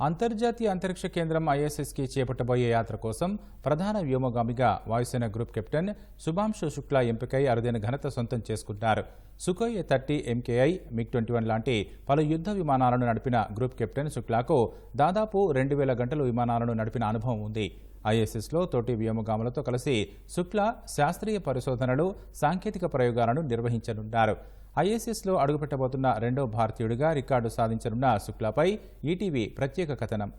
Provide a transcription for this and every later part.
అంతర్జాతీయ అంతరిక్ష కేంద్రం ఐఎస్ఎస్కి చేపట్టబోయే యాత్ర కోసం ప్రధాన వ్యోమగామిగా వాయుసేన గ్రూప్ కెప్టెన్ శుభాంశు శుక్లా ఎంపికై అరుదైన ఘనత సొంతం చేసుకుంటారు Sukhoi thirty MKI MiG twenty one లాంటి పలు యుద్ధ విమానాలను నడిపిన గ్రూప్ కెప్టెన్ శుక్లాకు దాదాపు రెండు వేల గంటలు విమానాలను నడిపిన అనుభవం ఉంది. ఐఎస్ఎస్లో తోటి వ్యోమగాములతో కలిసి శుక్లా శాస్త్రీయ పరిశోధనలు సాంకేతిక ప్రయోగాలను నిర్వహించనున్నారు. ఐఎస్ఎస్లో అడుగుపెట్టబోతున్న రెండో భారతీయుడిగా రికార్డు సాధించనున్న శుక్లాపై ఈటీవీ ప్రత్యేక కథనం.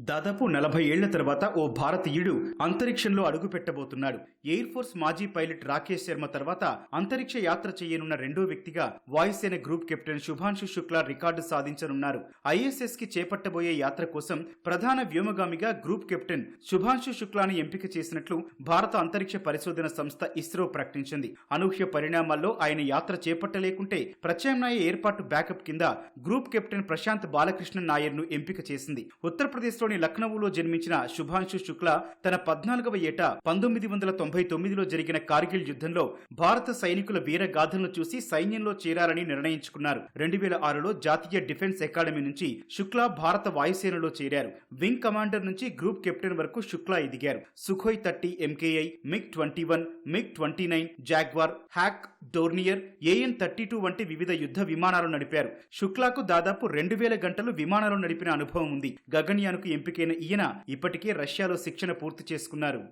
దాదాపు నలభై ఏళ్ళ తర్వాత ఓ భారతీయుడు అంతరిక్షంలో అడుగు పెట్టబోతున్నాడు ఎయిర్ ఫోర్స్ మాజీ పైలట్ రాకేష్ శర్మ తర్వాత అంతరిక్ష యాత్ర చేయనున్న రెండో వ్యక్తిగా వాయుసేన group captain Shubhanshu Shukla record సాధించనున్నారు. ఐఎస్ఎస్కి చేపట్టబోయే యాత్ర కోసం ప్రధాన వ్యోమగామిగా గ్రూప్ కెప్టెన్ శుభాంశు శుక్లాని ఎంపిక చేసినట్లు భారత అంతరిక్ష పరిశోధన సంస్థ ఇస్రో ప్రకటించింది. అనూహ్య పరిణామాల్లో ఆయన యాత్ర చేపట్టలేకుంటే ప్రత్యామ్నాయ ఏర్పాటు బ్యాకప్ కింద గ్రూప్ కెప్టెన్ ప్రశాంత్ బాలకృష్ణన్ నాయర్ను ఎంపిక చేసింది. ఉత్తరప్రదేశ్ భారతదేశంలోని లక్నవూలో జన్మించిన శుభాంశు శుక్లా తన పద్నాలుగవ ఏట పంతొమ్మిది వందల తొంభై తొమ్మిదిలో జరిగిన కార్గిల్ యుద్ధంలో భారత సైనికుల వీర గాథలను చూసి సైన్యంలో చేరాలని నిర్ణయించుకున్నారు. రెండు వేల ఆరులో జాతీయ డిఫెన్స్ అకాడమీ నుంచి శుక్లా భారత వాయుసేనలో చేరారు. వింగ్ కమాండర్ నుంచి గ్రూప్ కెప్టెన్ వరకు శుక్లా ఎదిగారు. Sukhoi thirty MKI MiG twenty one MiG twenty nine Jaguar Hawk Dornier AN thirty two వంటి వివిధ యుద్ధ విమానాలు నడిపారు. శుక్లాకు దాదాపు రెండు వేల గంటలు విమానాలు నడిపిన అనుభవం ఉంది. గగన్యాన్కు ఎంపికైన ఈయన ఇప్పటికే రష్యాలో శిక్షణ పూర్తి చేసుకున్నారు.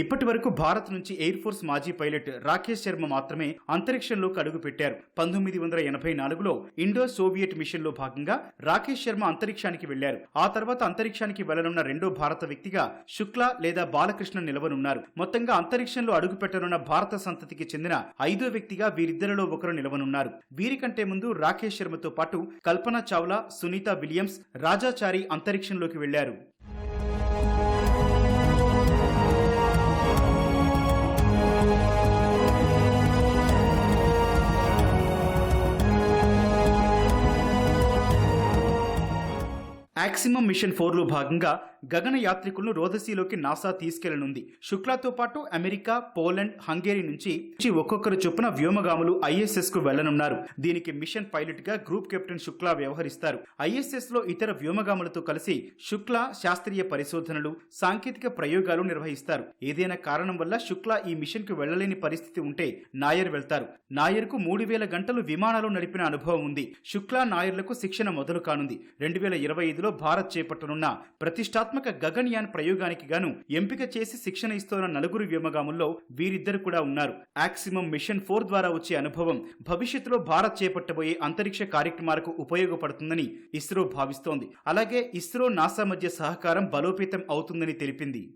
ఇప్పటి వరకు భారత్ నుంచి ఎయిర్ ఫోర్స్ మాజీ పైలట్ రాకేష్ శర్మ మాత్రమే అంతరిక్షంలోకి అడుగు పెట్టారు పంతొమ్మిది వందల ఎనభై నాలుగులో ఇండో సోవియట్ మిషన్లో భాగంగా రాకేష్ శర్మ అంతరిక్షానికి వెళ్ళారు ఆ తర్వాత అంతరిక్షానికి వెళ్ళనున్న రెండో భారత వ్యక్తిగా శుక్లా లేదా బాలకృష్ణ నిలవనున్నారు. మొత్తంగా అంతరిక్షంలో అడుగు పెట్టనున్న భారత సంతతికి చెందిన ఐదో వ్యక్తిగా వీరిద్దరిలో ఒకరు నిలవనున్నారు. వీరికంటే ముందు రాకేష్ శర్మతో పాటు కల్పన చావ్లా సునీత విలియమ్స్ రాజాచారి అంతరిక్షంలోకి వెళ్ళారు యాక్సిమం మిషన్ ఫోర్లో భాగంగా గగన యాత్రికులను రోదసీలోకి నాసా తీసుకెళ్ళనుంది. శుక్లాతో పాటు అమెరికా పోలాండ్ హంగేరీ నుంచి ఒక్కొక్కరు చొప్పున వ్యోమగాములు ఐఎస్ఎస్కు వెళ్ళనున్నారు దీనికి మిషన్ పైలట్గా గ్రూప్ కెప్టెన్ శుక్లా వ్యవహరిస్తారు. ఐఎస్ఎస్లో ఇతర వ్యోమగాములతో కలిసి శుక్లా శాస్త్రీయ పరిశోధనలు సాంకేతిక ప్రయోగాలు నిర్వహిస్తారు. ఏదైనా కారణం వల్ల శుక్లా ఈ మిషన్కు వెళ్ళలేని పరిస్థితి ఉంటే నాయర్ వెళ్తారు. నాయర్కు మూడు వేల గంటలు విమానాలు నడిపిన అనుభవం ఉంది. శుక్లా నాయర్లకు శిక్షణ మొదలు కానుంది రెండు వేల ఇరవై ఐదులో భారత్ చేపట్టనున్న ప్రతిష్టాత్మక గగన్యాన్ ప్రయోగానికి గాను ఎంపిక చేసి శిక్షణ ఇస్తున్న నలుగురు వ్యోమగాముల్లో వీరిద్దరు కూడా ఉన్నారు. యాక్సిమం మిషన్ ఫోర్ ద్వారా వచ్చే అనుభవం భవిష్యత్తులో భారత్ చేపట్టబోయే అంతరిక్ష కార్యక్రమాలకు ఉపయోగపడుతుందని ఇస్రో భావిస్తోంది. అలాగే ఇస్రో నాసా మధ్య సహకారం బలోపేతం అవుతుందని తెలిపింది.